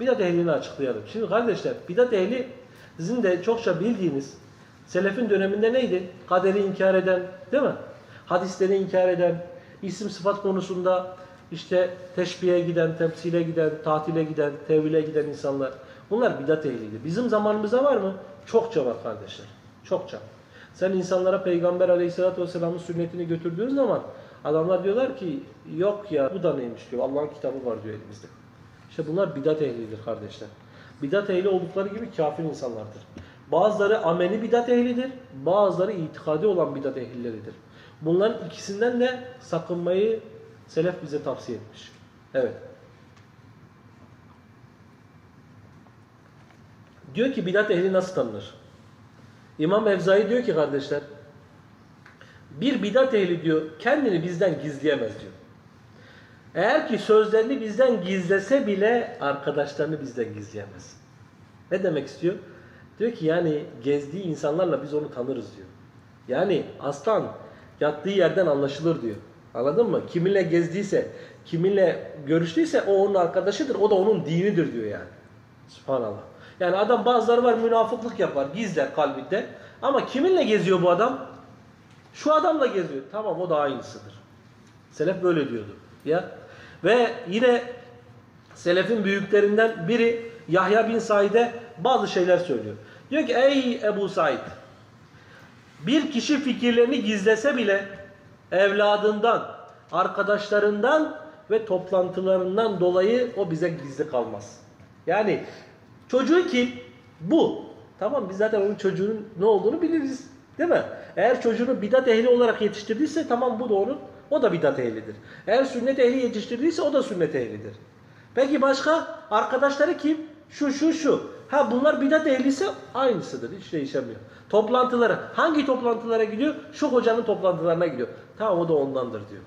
Bidat ehlini açıklayalım. Şimdi kardeşler bidat ehli sizin de çokça bildiğiniz selefin döneminde neydi? Kaderi inkar eden değil mi? Hadisleri inkar eden, isim sıfat konusunda işte teşbihe giden, temsile giden, tatile giden, tevhile giden insanlar. Bunlar bidat ehliydi. Bizim zamanımızda var mı? Çokça var kardeşler. Çokça. Sen insanlara Peygamber aleyhissalatü vesselamın sünnetini götürdüğün zaman adamlar diyorlar ki yok ya bu da neymiş diyor. Allah'ın kitabı var diyor elimizde. İşte bunlar bidat ehlidir kardeşler. Bidat ehli oldukları gibi kafir insanlardır. Bazıları ameli bidat ehlidir, bazıları itikadi olan bidat ehlileridir. Bunların ikisinden de sakınmayı selef bize tavsiye etmiş. Evet. Diyor ki bidat ehli nasıl tanınır? İmam Evzai diyor ki kardeşler, bir bidat ehli diyor kendini bizden gizleyemez diyor. Eğer ki sözlerini bizden gizlese bile arkadaşlarını bizden gizleyemez. Ne demek istiyor? Diyor ki yani gezdiği insanlarla biz onu tanırız diyor. Yani aslan yattığı yerden anlaşılır diyor. Anladın mı? Kiminle gezdiyse, kiminle görüştüyse o onun arkadaşıdır. O da onun dinidir diyor yani. Subhanallah. Yani adam bazıları var münafıklık yapar, gizler kalbinde. Ama kiminle geziyor bu adam? Şu adamla geziyor. Tamam o da aynısıdır. Selef böyle diyordu. Ya. Ve yine Selefin büyüklerinden biri Yahya bin Said'e bazı şeyler söylüyor. Diyor ki ey Ebu Said bir kişi fikirlerini gizlese bile evladından, arkadaşlarından ve toplantılarından dolayı o bize gizli kalmaz. Yani çocuğu kim? Bu. Tamam biz zaten onun çocuğunun ne olduğunu biliriz. Değil mi? Eğer çocuğunu bidat ehli olarak yetiştirdiyse tamam bu da onun. O da bidat ehlidir. Eğer sünnet ehli yetiştirdiyse o da sünnet ehlidir. Peki başka? Arkadaşları kim? Şu şu şu. Ha bunlar bidat ehliyse aynısıdır. Hiç değişemiyor. Toplantılara. Hangi toplantılara gidiyor? Şu hocanın toplantılarına gidiyor. Tamam o da ondandır diyor.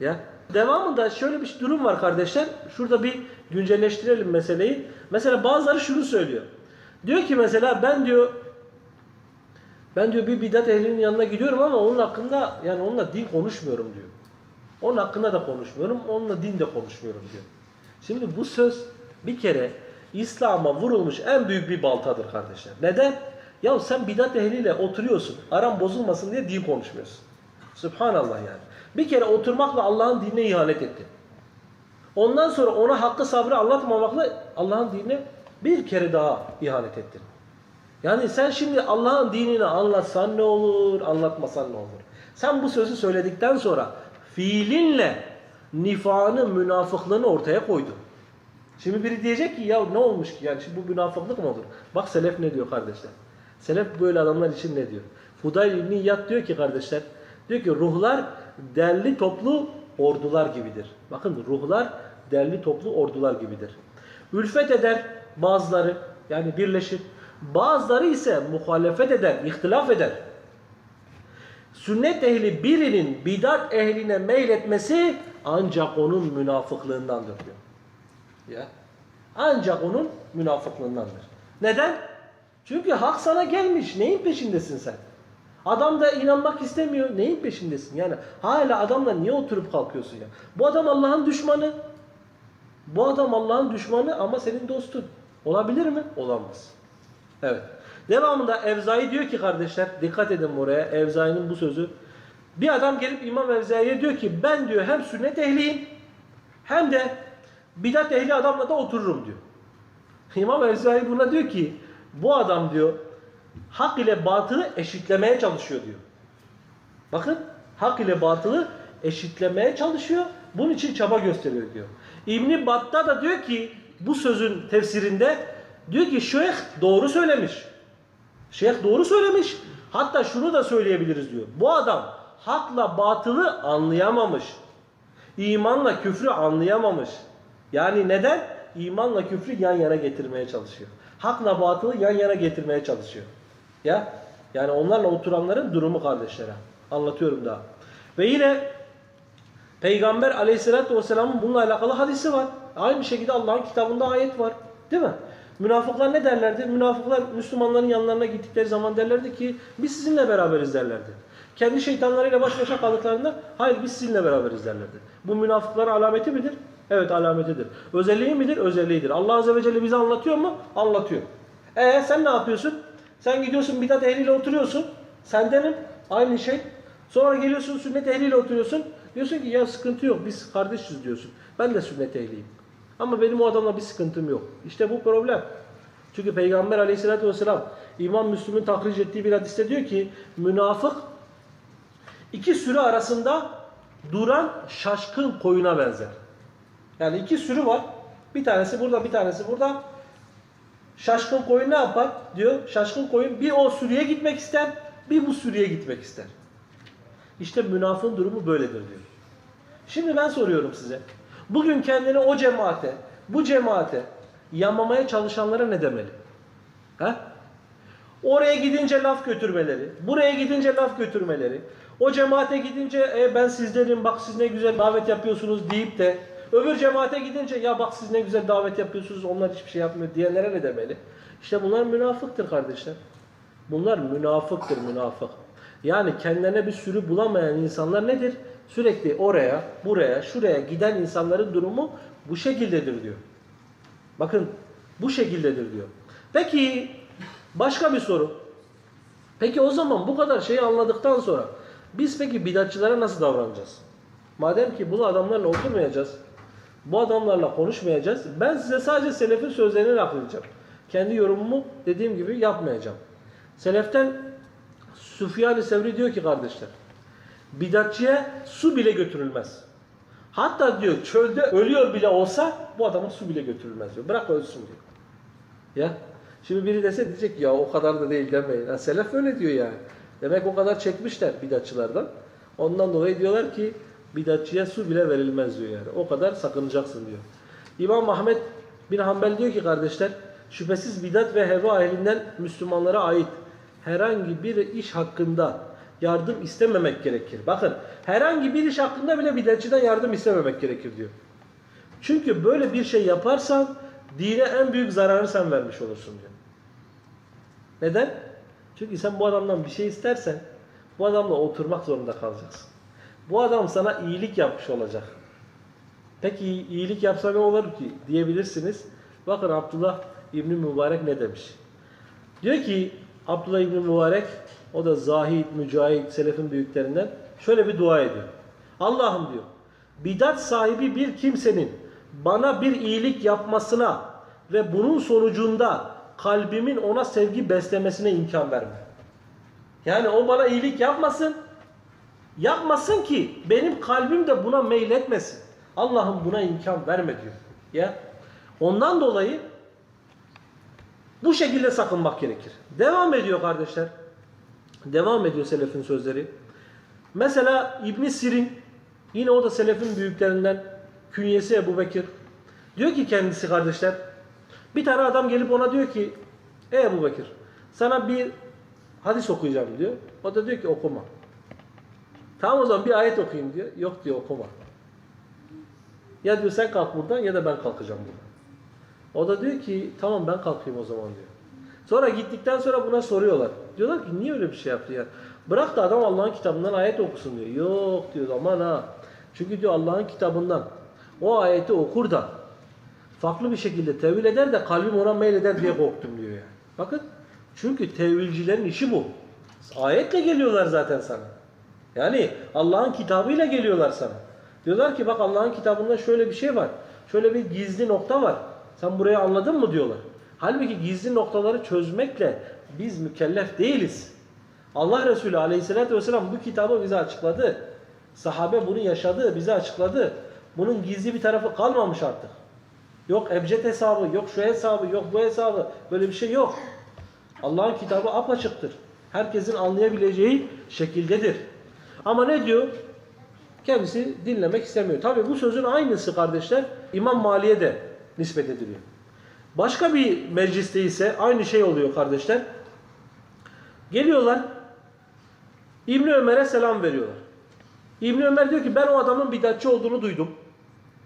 Ya. Devamında şöyle bir durum var kardeşler. Şurada bir güncelleştirelim meseleyi. Mesela bazıları şunu söylüyor. Diyor ki mesela ben diyor ben diyor bir bidat ehlinin yanına gidiyorum ama onun hakkında yani onunla din konuşmuyorum diyor. Onun hakkında da konuşmuyorum, onunla din de konuşmuyorum diyor. Şimdi bu söz bir kere İslam'a vurulmuş en büyük bir baltadır kardeşler. Neden? Ya sen bidat ehliyle oturuyorsun, aran bozulmasın diye din konuşmuyorsun. Subhanallah yani. Bir kere oturmakla Allah'ın dinine ihanet ettin. Ondan sonra ona hakkı sabrı anlatmamakla Allah'ın dinine bir kere daha ihanet ettin. Yani sen şimdi Allah'ın dinini anlatsan ne olur, anlatmasan ne olur? Sen bu sözü söyledikten sonra fiilinle nifanı, münafıklığını ortaya koydun. Şimdi biri diyecek ki ya ne olmuş ki yani şimdi bu münafıklık mı olur? Bak Selef ne diyor kardeşler? Selef böyle adamlar için ne diyor? Fudayl İbni İyad diyor ki kardeşler, diyor ki ruhlar derli toplu ordular gibidir. Bakın ruhlar derli toplu ordular gibidir. Ülfet eder bazıları yani birleşir. Bazıları ise muhalefet eder, ihtilaf eder. Sünnet ehli birinin bidat ehline meyletmesi ancak onun münafıklığındandır diyor. Ya. Ancak onun münafıklığındandır. Neden? Çünkü hak sana gelmiş. Neyin peşindesin sen? Adam da inanmak istemiyor. Neyin peşindesin? Yani hala adamla niye oturup kalkıyorsun ya? Bu adam Allah'ın düşmanı. Bu adam Allah'ın düşmanı ama senin dostun. Olabilir mi? Olamaz. Evet. Devamında Evzai diyor ki kardeşler dikkat edin buraya Evzai'nin bu sözü. Bir adam gelip İmam Evzai'ye diyor ki ben diyor hem sünnet ehliyim hem de bidat ehli adamla da otururum diyor. İmam Evzai buna diyor ki bu adam diyor hak ile batılı eşitlemeye çalışıyor diyor. Bakın hak ile batılı eşitlemeye çalışıyor. Bunun için çaba gösteriyor diyor. İbni Battah da diyor ki bu sözün tefsirinde diyor ki şeyh doğru söylemiş. Şeyh doğru söylemiş. Hatta şunu da söyleyebiliriz diyor. Bu adam hakla batılı anlayamamış. İmanla küfrü anlayamamış. Yani neden? İmanla küfrü yan yana getirmeye çalışıyor. Hakla batılı yan yana getirmeye çalışıyor. Ya yani onlarla oturanların durumu kardeşlere. Anlatıyorum daha. Ve yine Peygamber aleyhissalatü vesselamın bununla alakalı hadisi var. Aynı şekilde Allah'ın kitabında ayet var. Değil mi? Münafıklar ne derlerdi? Münafıklar Müslümanların yanlarına gittikleri zaman derlerdi ki biz sizinle beraberiz derlerdi. Kendi şeytanlarıyla baş başa kaldıklarında hayır biz sizinle beraberiz derlerdi. Bu münafıkların alameti midir? Evet alametidir. Özelliği midir? Özelliğidir. Allah Azze ve Celle bize anlatıyor mu? Anlatıyor. E sen ne yapıyorsun? Sen gidiyorsun bidat ehliyle oturuyorsun. Sendenim. Aynı şey. Sonra geliyorsun sünnet ehliyle oturuyorsun. Diyorsun ki ya sıkıntı yok biz kardeşiz diyorsun. Ben de sünnet ehliyim. Ama benim o adamla bir sıkıntım yok. İşte bu problem. Çünkü Peygamber aleyhissalatü vesselam İmam Müslüm'ün takriç ettiği bir hadiste diyor ki münafık iki sürü arasında duran şaşkın koyuna benzer. Yani iki sürü var. Bir tanesi burada, bir tanesi burada. Şaşkın koyun ne yapar? Diyor. Şaşkın koyun bir o sürüye gitmek ister, bir bu sürüye gitmek ister. İşte münafığın durumu böyledir diyor. Şimdi ben soruyorum size. Bugün kendini o cemaate, bu cemaate yamamaya çalışanlara ne demeli? He? Oraya gidince laf götürmeleri, buraya gidince laf götürmeleri, o cemaate gidince e, ben sizlerim bak siz ne güzel davet yapıyorsunuz deyip de öbür cemaate gidince ya bak siz ne güzel davet yapıyorsunuz onlar hiçbir şey yapmıyor diyenlere ne demeli? İşte bunlar münafıktır kardeşler. Bunlar münafıktır münafık. Yani kendilerine bir sürü bulamayan insanlar nedir? Sürekli oraya, buraya, şuraya giden insanların durumu bu şekildedir diyor. Bakın bu şekildedir diyor. Peki başka bir soru. Peki o zaman bu kadar şeyi anladıktan sonra biz peki bidatçılara nasıl davranacağız? Madem ki bu adamlarla oturmayacağız, bu adamlarla konuşmayacağız, ben size sadece selefin sözlerini nakledeceğim. Kendi yorumumu dediğim gibi yapmayacağım. Seleften Süfyan-ı Sevri diyor ki kardeşler, bidatçıya su bile götürülmez. Hatta diyor çölde ölüyor bile olsa bu adama su bile götürülmez diyor. Bırak ölsün diyor. Ya şimdi biri dese diyecek ya o kadar da değil demeyin. Ha, selef öyle diyor yani. Demek o kadar çekmişler bidatçılardan. Ondan dolayı diyorlar ki bidatçıya su bile verilmez diyor yani. O kadar sakınacaksın diyor. İmam Ahmet bin Hanbel diyor ki kardeşler şüphesiz bidat ve heva ehlinden Müslümanlara ait herhangi bir iş hakkında yardım istememek gerekir. Bakın herhangi bir iş hakkında bile bidatçıdan yardım istememek gerekir diyor. Çünkü böyle bir şey yaparsan dine en büyük zararı sen vermiş olursun diyor. Neden? Çünkü sen bu adamdan bir şey istersen bu adamla oturmak zorunda kalacaksın. Bu adam sana iyilik yapmış olacak. Peki iyilik yapsa ne olur ki diyebilirsiniz. Bakın Abdullah İbni Mübarek ne demiş? Diyor ki Abdullah İbni Mübarek o da zahid, mücahit, selefin büyüklerinden şöyle bir dua ediyor. Allah'ım diyor bidat sahibi bir kimsenin bana bir iyilik yapmasına ve bunun sonucunda kalbimin ona sevgi beslemesine imkan verme. Yani o bana iyilik yapmasın. Yapmasın ki benim kalbim de buna meyletmesin. Allah'ım buna imkan verme diyor. Ya. Ondan dolayı bu şekilde sakınmak gerekir. Devam ediyor kardeşler. Devam ediyor selefin sözleri. Mesela İbn Sirin yine o da selefin büyüklerinden künyesi Ebu Bekir. Diyor ki kendisi kardeşler bir tane adam gelip ona diyor ki Ey Ebu Bekir sana bir hadis okuyacağım diyor. O da diyor ki okuma. Tamam o zaman bir ayet okuyayım diyor. Yok diyor okuma. Ya diyor sen kalk buradan ya da ben kalkacağım buradan. O da diyor ki tamam ben kalkayım o zaman diyor. Sonra gittikten sonra buna soruyorlar. Diyorlar ki niye öyle bir şey yaptı ya? Bırak da adam Allah'ın kitabından ayet okusun diyor. Yok diyor aman ha. Çünkü diyor Allah'ın kitabından o ayeti okur da farklı bir şekilde tevil eder de kalbim ona meyleder diye korktum diyor yani. Bakın çünkü tevilcilerin işi bu. Ayetle geliyorlar zaten sana. Yani Allah'ın kitabıyla geliyorlar sana. Diyorlar ki bak Allah'ın kitabında şöyle bir şey var. Şöyle bir gizli nokta var. Sen burayı anladın mı diyorlar. Halbuki gizli noktaları çözmekle biz mükellef değiliz. Allah Resulü aleyhissalatü vesselam bu kitabı bize açıkladı. Sahabe bunu yaşadı, bize açıkladı. Bunun gizli bir tarafı kalmamış artık. Yok ebced hesabı, yok şu hesabı, yok bu hesabı. Böyle bir şey yok. Allah'ın kitabı apaçıktır. Herkesin anlayabileceği şekildedir. Ama ne diyor? Kendisi dinlemek istemiyor. Tabi bu sözün aynısı kardeşler İmam Mali'ye de nispet ediliyor. Başka bir mecliste ise aynı şey oluyor kardeşler. Geliyorlar İbni Ömer'e selam veriyorlar. İbni Ömer diyor ki ben o adamın bidatçı olduğunu duydum.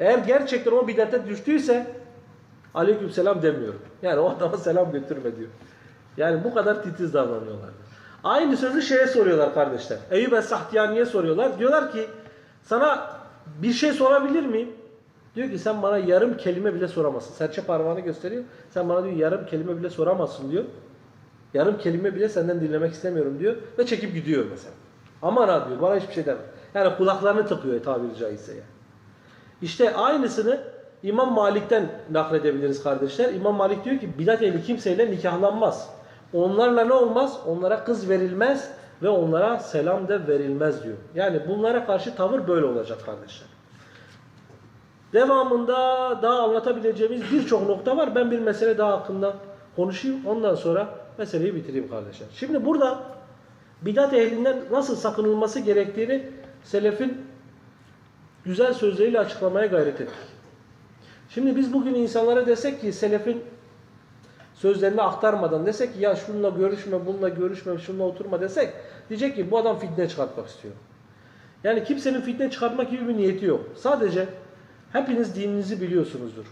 Eğer gerçekten o bidate düştüyse aleykümselam demiyorum. Yani o adama selam götürme diyor. Yani bu kadar titiz davranıyorlar. Aynı sözü şeye soruyorlar kardeşler. Eyüp Es-Sahtiyani'ye soruyorlar. Diyorlar ki sana bir şey sorabilir miyim? Diyor ki sen bana yarım kelime bile soramazsın. Serçe parmağını gösteriyor. Sen bana diyor yarım kelime bile soramazsın diyor. Yarım kelime bile senden dinlemek istemiyorum diyor. Ve çekip gidiyor mesela. Aman ha diyor bana hiçbir şey deme. Yani kulaklarını tıkıyor tabiri caizse yani. İşte aynısını İmam Malik'ten nakledebiliriz kardeşler. İmam Malik diyor ki bidat ehli kimseyle nikahlanmaz. Onlarla ne olmaz? Onlara kız verilmez ve onlara selam da verilmez diyor. Yani bunlara karşı tavır böyle olacak kardeşler. Devamında daha anlatabileceğimiz birçok nokta var. Ben bir mesele daha hakkında konuşayım. Ondan sonra meseleyi bitireyim kardeşler. Şimdi burada bidat ehlinden nasıl sakınılması gerektiğini selefin güzel sözleriyle açıklamaya gayret ettik. Şimdi biz bugün insanlara desek ki selefin sözlerini aktarmadan desek ki ya şununla görüşme, bununla görüşme, şununla oturma desek diyecek ki bu adam fitne çıkartmak istiyor. Yani kimsenin fitne çıkartmak gibi bir niyeti yok. Sadece hepiniz dininizi biliyorsunuzdur.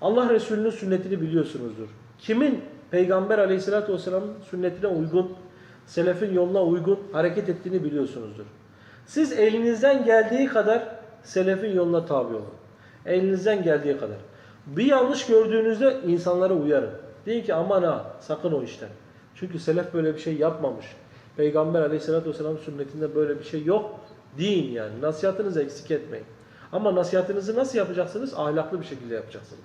Allah Resulü'nün sünnetini biliyorsunuzdur. Kimin Peygamber aleyhissalatü vesselamın sünnetine uygun, selefin yoluna uygun hareket ettiğini biliyorsunuzdur. Siz elinizden geldiği kadar selefin yoluna tabi olun. Elinizden geldiği kadar. Bir yanlış gördüğünüzde insanlara uyarın. Deyin ki aman ha sakın o işten. Çünkü selef böyle bir şey yapmamış. Peygamber aleyhissalatü vesselam sünnetinde böyle bir şey yok. Deyin yani. Nasihatınızı eksik etmeyin. Ama nasihatınızı nasıl yapacaksınız? Ahlaklı bir şekilde yapacaksınız.